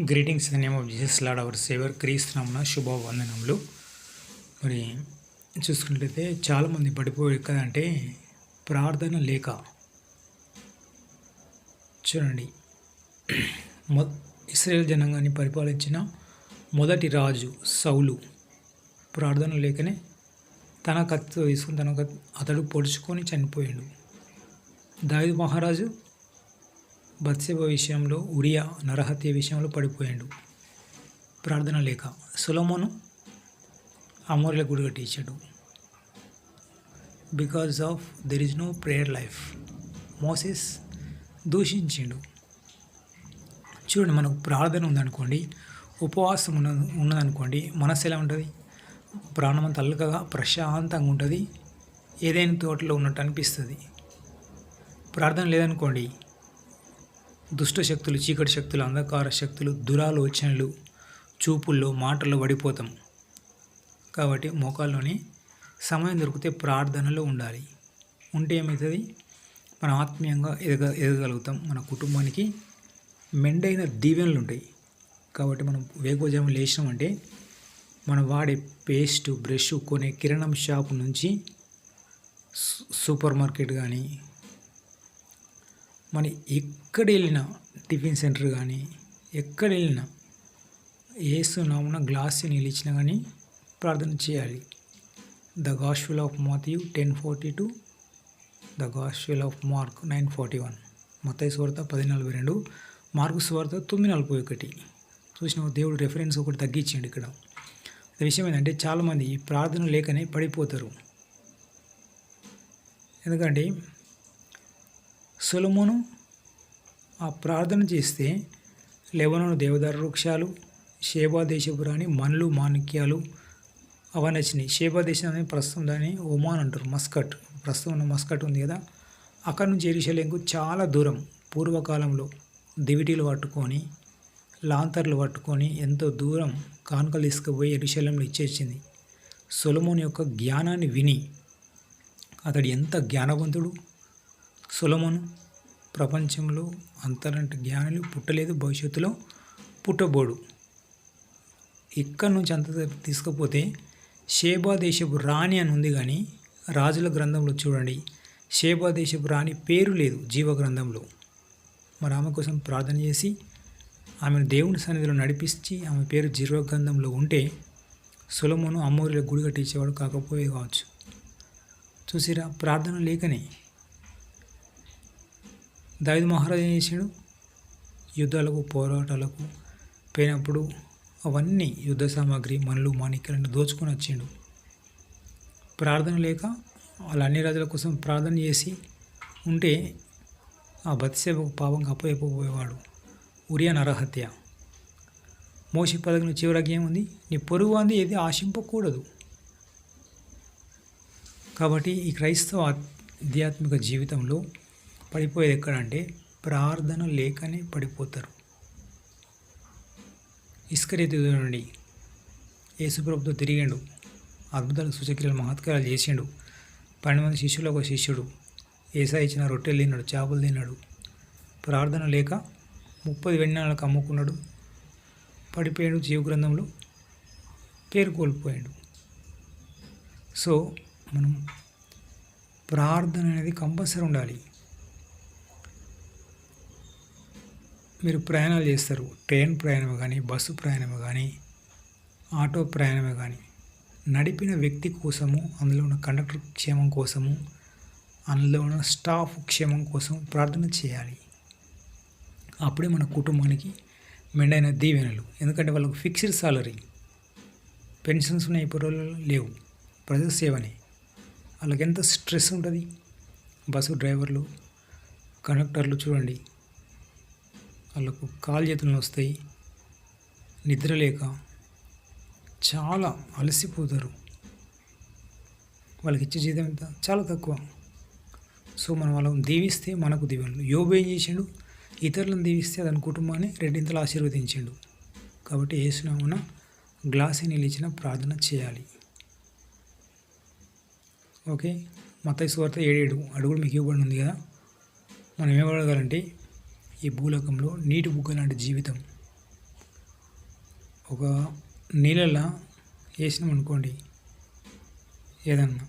Greetings in name of Jesus lord our saviour క్రీస్తునామున శుభవందనములు. మరి చూసుకున్నట్లయితే చాలామంది పడిపోయి కదంటే ప్రార్థన లేక. చూడండి. మొ ఇస్రాయేల్ జనాంగాన్ని పరిపాలించిన మొదటి రాజు సౌలు ప్రార్థన లేకనే తన కత్తితో తీసుకుని తన కత్తి అతడు పొడుచుకొని చనిపోయాడు. దావిదు మహారాజు బత్సెబ విషయంలో ఉరియా నరహత్య విషయంలో పడిపోయాడు. ప్రార్థన లేక సులమోను అమూర్య గుడి కట్టించాడు because of there is no prayer life. Moses దూషించిండు. చూడండి మనకు ప్రార్థన ఉందనుకోండి ఉపవాసం ఉన్న ఉన్నదనుకోండి మనసు ఎలా ఉంటుంది? ప్రాణం అంత ప్రశాంతంగా ఉంటుంది. ఏదైనా తోటలో ఉన్నట్టు అనిపిస్తుంది. ప్రార్థన లేదనుకోండి దుష్ట శక్తులు చీకటి శక్తులు అంధకార శక్తులు దురాలోచనలు చూపుల్లో మాటల్లో పడిపోతాం. కాబట్టి మోకాల్లోనే సమయం దొరికితే ప్రార్థనలో ఉండాలి. ఉంటే ఏమవుతుంది? మనం ఆత్మీయంగా ఎదగ ఎదగలుగుతాం మన కుటుంబానికి మెండైన దీవెనలు ఉంటాయి. కాబట్టి మనం వేగోజాము లేచినామంటే మనం వాడే పేస్ట్ బ్రష్ కొనే కిరణం షాప్ నుంచి సూపర్ మార్కెట్ కానీ మన ఎక్కడ వెళ్ళినా టిఫిన్ సెంటర్ కానీ ఎక్కడ వెళ్ళినా ఏసునామున గ్లాస్ నిలిచినా కానీ ప్రార్థన చేయాలి. The gospel of Matthew ten forty two the gospel of Mark nine forty one. మత్తయి స్వార్త పది నలభై రెండు మార్కు స్వార్త తొమ్మిది నలభై ఒకటి. చూసిన దేవుడు రెఫరెన్స్ ఒకటి తగ్గించండి ఇక్కడ. విషయం ఏంటంటే చాలామంది ప్రార్థన లేకనే పడిపోతారు. ఎందుకంటే సొలమును ఆ ప్రార్థన చేస్తే లెవనోను దేవదారు వృక్షాలు షేబా దేశపు రాణి మన్లు మాణిక్యాలు అవన్నీ వచ్చినాయి షేబా దేశం అనేది ప్రస్తుతం దాన్ని ఒమాన్ అంటారు మస్కట్. ప్రస్తుతం ఉన్న మస్కట్ ఉంది కదా. అక్కడ నుంచి ఎరిశలేంకు చాలా దూరం పూర్వకాలంలో దివిటీలు పట్టుకొని లాంతర్లు పట్టుకొని ఎంతో దూరం కానుకలు తీసుకుపోయి ఎరుశలంలో ఇచ్చేసింది. సొలమోన్ యొక్క జ్ఞానాన్ని విని అతడు ఎంత జ్ఞానవంతుడు సులమను ప్రపంచంలో అంతలాంటి జ్ఞానులు పుట్టలేదు భవిష్యత్తులో పుట్టబోడు. ఇక్కడి నుంచి అంత తీసుకపోతే షేబా దేశపు రాణి అని ఉంది కానీ రాజుల గ్రంథంలో చూడండి. షేబా దేశపు రాణి పేరు లేదు జీవ గ్రంథంలో. మరి ఆమె కోసం ప్రార్థన చేసి ఆమెను దేవుని సన్నిధిలో నడిపించి ఆమె పేరు జీవ గ్రంథంలో ఉంటే సులమును అమ్మోరిలో గుడి కట్టించేవాడు కాకపోయే కావచ్చు. చూసిరా ప్రార్థన లేకనే దావిద్ మహారాజు ఏం చేశాడు? యుద్ధాలకు పోరాటాలకు పోయినప్పుడు అవన్నీ యుద్ధ సామాగ్రి మనులు మాణిక్యాలను దోచుకొని వచ్చిండు. ప్రార్థన లేక వాళ్ళ అన్ని రాజుల కోసం ప్రార్థన చేసి ఉంటే ఆ బతిసేపు పాపం అప్పయిపోయేవాడు ఉరియా నరహత్య. మోసి పథకం చివరికి ఏముంది? నీ పొరుగు అంది ఏది? ఆశింపకూడదు. కాబట్టి ఈ క్రైస్తవ ఆధ్యాత్మిక జీవితంలో పడిపోయేది ఎక్కడంటే ప్రార్థన లేకనే పడిపోతారు. ఇసుకరీతి చూడండి యేసుప్రభుతో తిరిగాడు. అద్భుతాలు సూచక్రియలు మహత్కారాలు చేసిండు. పన్నెండు మంది శిష్యులు ఒక శిష్యుడు. ఏసా ఇచ్చిన రొట్టెలు తిన్నాడు చేపలు తిన్నాడు. ప్రార్థన లేక ముప్పది వెన్నాళ్ళకు అమ్ముకున్నాడు. పడిపోయాడు జీవగ్రంథంలో పేరు కోల్పోయాడు. సో మనం ప్రార్థన అనేది కంపల్సరీ ఉండాలి. మీరు ప్రయాణాలు చేస్తారు. ట్రైన్ ప్రయాణం కానీ బస్సు ప్రయాణం కానీ ఆటో ప్రయాణమే కానీ నడిపిన వ్యక్తి కోసము అందులో ఉన్న కండక్టర్ క్షేమం కోసము అందులో ఉన్న స్టాఫ్ క్షేమం కోసం ప్రార్థన చేయాలి. అప్పుడే మన కుటుంబానికి మెండైన దీవెనలు. ఎందుకంటే వాళ్ళకు ఫిక్స్డ్ సాలరీ. పెన్షన్స్ ఉన్నాయి ఇప్పుడు లేవు. ప్రజల సేవనే. వాళ్ళకి ఎంత స్ట్రెస్ ఉంటుంది? బస్సు డ్రైవర్లు కండక్టర్లు చూడండి. వాళ్ళకు కాలు చేతులు వస్తాయి నిద్ర లేక చాలా అలసిపోతారు. వాళ్ళకి ఇచ్చే జీతం ఎంత? చాలా తక్కువ. సో మనం వాళ్ళని దీవిస్తే మనకు దీవెనలు. యోబు ఏం చేసిండు? ఇతరులను దీవిస్తే అతని కుటుంబాన్ని రెండింతలు ఆశీర్వదించిండు. కాబట్టి వేసినామున గ్లాస్ నిలిచిన ప్రార్థన చేయాలి. ఓకే? మత స్వార్థ ఏడేడు అడుగులు మీకు ఇవ్వబడి ఉంది కదా? మనం ఏమడగాలంటే ఈ భూలోకంలో నీటి బుగ్గ లాంటి జీవితం. ఒక నీళ్ళలా వేసినాం అనుకోండి ఏదన్నా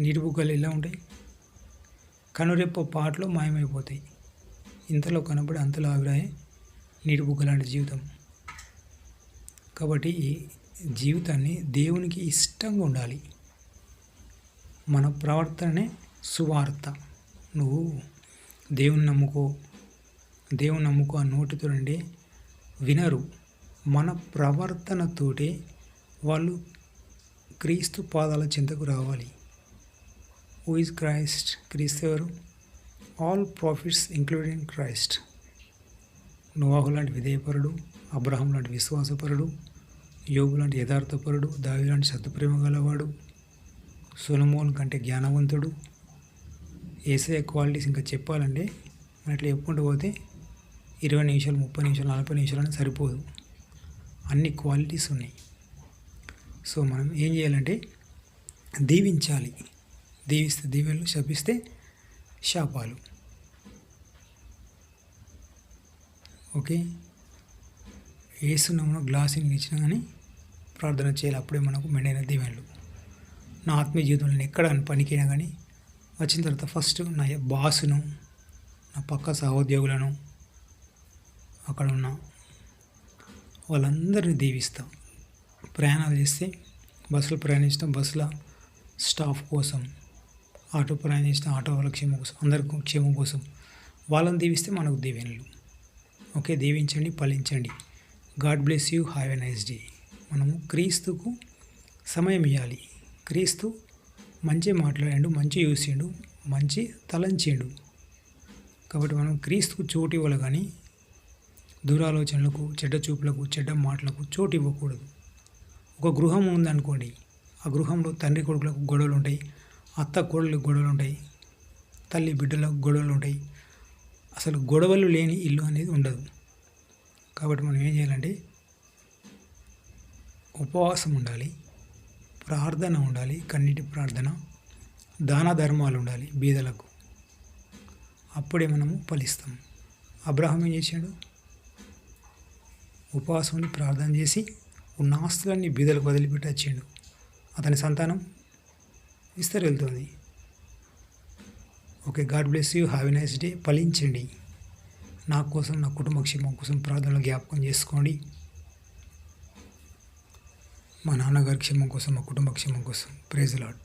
నీటి బుగ్గలు ఎలా ఉంటాయి. కనురెప్ప పాటలో మాయమైపోతాయి. ఇంతలో కనబడి అంతలో ఆవిరాయే నీటి బుగ్గ లాంటి జీవితం. కాబట్టి ఈ జీవితాన్ని దేవునికి ఇష్టంగా ఉండాలి. మన ప్రవర్తనే సువార్త. నువ్వు దేవుని నమ్ముకో దేవుని నమ్ముకో ఆ నోటితో నుండి వినరు. మన ప్రవర్తనతోటే వాళ్ళు క్రీస్తు పాదాల చింతకు రావాలి. హూ ఇస్ క్రైస్ట్ క్రీస్తు ఎవరు? ఆల్ ప్రాఫిట్స్ ఇంక్లూడింగ్ క్రైస్ట్ నోవాహు లాంటి విధేయపరుడు అబ్రహం లాంటి విశ్వాసపరుడు యోగు లాంటి యథార్థపరుడు దావి లాంటి సత్ప్రేమ గలవాడు సులమోన్ కంటే జ్ఞానవంతుడు. ఏసే క్వాలిటీస్ ఇంకా చెప్పాలంటే అట్లా ఇట్లా చెప్పుకుంటూ పోతే ఇరవై నిమిషాలు ముప్పై నిమిషాలు నలభై నిమిషాలు సరిపోదు. అన్ని క్వాలిటీస్ ఉన్నాయి. సో మనం ఏం చేయాలంటే దీవించాలి. దీవిస్తే దీవెలు శపిస్తే శాపాలు. ఓకే? వేస్తున్నామో గ్లాసింగ్ ఇచ్చినా కానీ ప్రార్థన చేయాలి. అప్పుడే మనకు మెండైన దీవెనలు. నా ఆత్మీయ జీవితంలో నేను ఎక్కడ పనికైనా కానీ వచ్చిన తర్వాత ఫస్ట్ నా బాసును నా పక్క సహోద్యోగులను అక్కడ ఉన్న వాళ్ళందరినీ దీవిస్తాం. ప్రయాణాలు చేస్తే బస్సులో ప్రయాణిస్తాం. బస్సులో స్టాఫ్ కోసం ఆటో ప్రయాణిస్తాం. ఆటో వాళ్ళ క్షేమం కోసం అందరి క్షేమం కోసం వాళ్ళని దీవిస్తే మనకు దీవెనలు. ఓకే దీవించండి ఫలించండి. God bless you. Have a nice day. మనము క్రీస్తుకు సమయం ఇవ్వాలి క్రీస్తు మంచి మాట్లాడాడు మంచి చూసిండు మంచి తలంచిండు. కాబట్టి మనం క్రీస్తుకు చోటు ఇవ్వాలి కానీ దూరాలోచనలకు చెడ్డ చూపులకు చెడ్డ మాటలకు చోటు ఇవ్వకూడదు. ఒక గృహం ఉందనుకోండి ఆ గృహంలో తండ్రి కొడుకులకు గొడవలు ఉంటాయి అత్త కోడలకు గొడవలు ఉంటాయి తల్లి బిడ్డలకు గొడవలు ఉంటాయి. అసలు గొడవలు లేని ఇల్లు అనేది ఉండదు. కాబట్టి మనం ఏం చేయాలంటే ఉపవాసం ఉండాలి ప్రార్థన ఉండాలి కన్నీటి ప్రార్థన దాన ధర్మాలు ఉండాలి బీదలకు. అప్పుడే మనము ఫలిస్తాం. అబ్రహం ఏం చేశాడు? ఉపవాసం ఉండి ప్రార్థన చేసి ఉన్న ఆస్తులన్నీ బీదలకు వదిలిపెట్టి వచ్చిండు. అతని సంతానం విస్తరెళ్తుంది okay God bless you. Have nice day. ఫలించండి. నా కోసం నా కుటుంబ క్షేమం కోసం ప్రార్థనలు జ్ఞాపకం చేసుకోండి. మా నాన్నగారి క్షేమం కోసం మా కుటుంబ క్షేమం కోసం. Praise lord